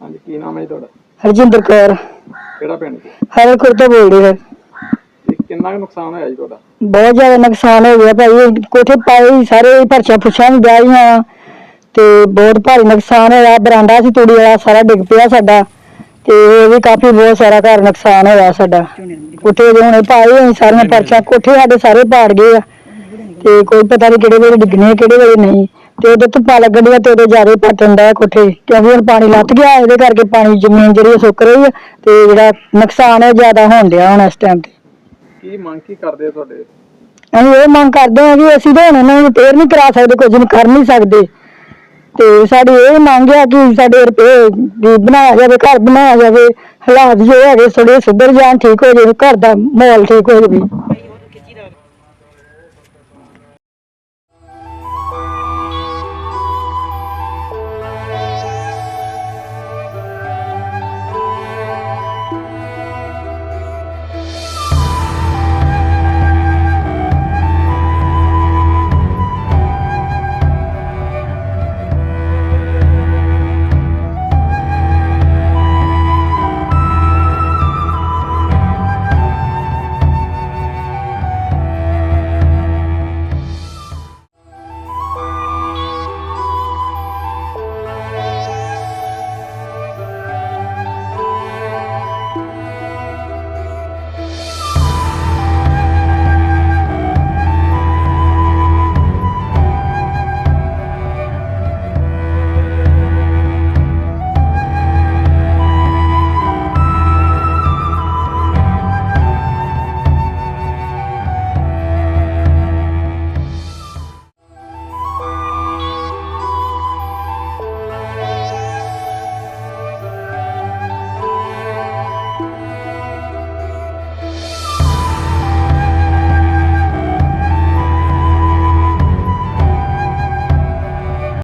ਹਾਂਜੀ ਕੀ ਨਾਮ ਹੈ ਜੀ ਤੁਹਾਡਾ? ਹਰਜਿੰਦਰ ਕੌਰ। ਕਿਹੜਾ ਪਿੰਡ ਜੀ? ਹਰਲਖੁਰ ਤੋਂ ਬੋਲਦੇ ਹਾਂ ਤੇ ਕਿੰਨਾ ਕੁ ਨੁਕਸਾਨ ਹੋਇਆ ਜੀ ਤੁਹਾਡਾ? ਬਹੁਤ ਜ਼ਿਆਦਾ ਨੁਕਸਾਨ ਹੋ ਗਿਆ ਭਾਈ। ਕੋਠੇ ਪਾਏ ਸਾਰੇ ਪਰਚਾ ਪੁੱਛਾਂ ਵੀ ਡਾਈਆਂ ਤੇ ਬਹੁਤ ਭਾਰੀ ਨੁਕਸਾਨ ਹੋਇਆ। ਬਰਾਂਡਾ ਸੀ ਤੂੜੀ ਵਾਲਾ ਸਾਰਾ ਡਿੱਗ ਪਿਆ ਸਾਡਾ। ਤੇ ਇਹ ਵੀ ਕਾਫੀ ਬਹੁਤ ਸਾਰਾ ਘਰ ਨੁਕਸਾਨ ਹੋਇਆ ਸਾਡਾ। ਕੋਠੇ ਦੇ ਹੁਣੇ ਪਾਏ ਹੋਏ ਸਾਰੀਆਂ ਪਰਚਾ ਕੋਠੇ ਸਾਡੇ ਸਾਰੇ ਪਾੜ ਗਏ ਆ। ਤੇ ਕੋਈ ਪਤਾ ਨਹੀਂ ਕਿਹੜੇ ਵੇਲੇ ਡਿੱਗਣੇ ਕਿਹੜੇ ਵੇਲੇ ਨਹੀਂ। ਤੇ ਉਹਦੇ ਧੁੱਪਾਂ ਲੱਗਣੀਆਂ ਤੇ ਉਹਦੇ ਜ਼ਿਆਦਾ ਪਟਣ ਦਾ ਕੋਠੇ ਕਿਉਂਕਿ ਹੁਣ ਪਾਣੀ ਲੱਥ ਗਿਆ ਇਹਦੇ ਕਰਕੇ ਪਾਣੀ ਜ਼ਮੀਨ ਜਿਹੜੀ ਉਹ ਸੁੱਕ ਰਹੀ ਹੈ ਤੇ ਜਿਹੜਾ ਨੁਕਸਾਨ ਹੈ ਜ਼ਿਆਦਾ ਹੋਣ ਡਿਆ ਹੁਣ ਇਸ ਟਾਈਮ ਤੇ। ਕੀ ਮੰਗ ਕੀ ਕਰਦੇ ਆ ਤੁਹਾਡੇ? ਅਸੀਂ ਇਹ ਮੰਗ ਕਰਦੇ ਹਾਂ ਕਿ ਅਸੀਂ ਤਾਂ ਹੁਣ ਇਹਨਾਂ ਨੂੰ ਰਿਪੇਅਰ ਨਹੀਂ ਕਰਾ ਸਕਦੇ ਕੁਝ ਨਹੀਂ ਕਰ ਨਹੀਂ ਸਕਦੇ। ਤੇ ਸਾਡੀ ਇਹ ਮੰਗ ਹੈ ਕਿ ਸਾਡੇ ਰੁਪਏ ਵੀ ਬਣਾਇਆ ਜਾਵੇ ਘਰ ਬਣਾਇਆ ਜਾਵੇ ਹਾਲਾਤ ਜੋ ਹੈਗੇ ਥੋੜੇ ਸੁਧਰ ਜਾਣ ਠੀਕ ਹੋ ਜਾਵੇ ਘਰ ਦਾ ਮਾਹੌਲ ਠੀਕ ਹੋ ਜਾਵੇ।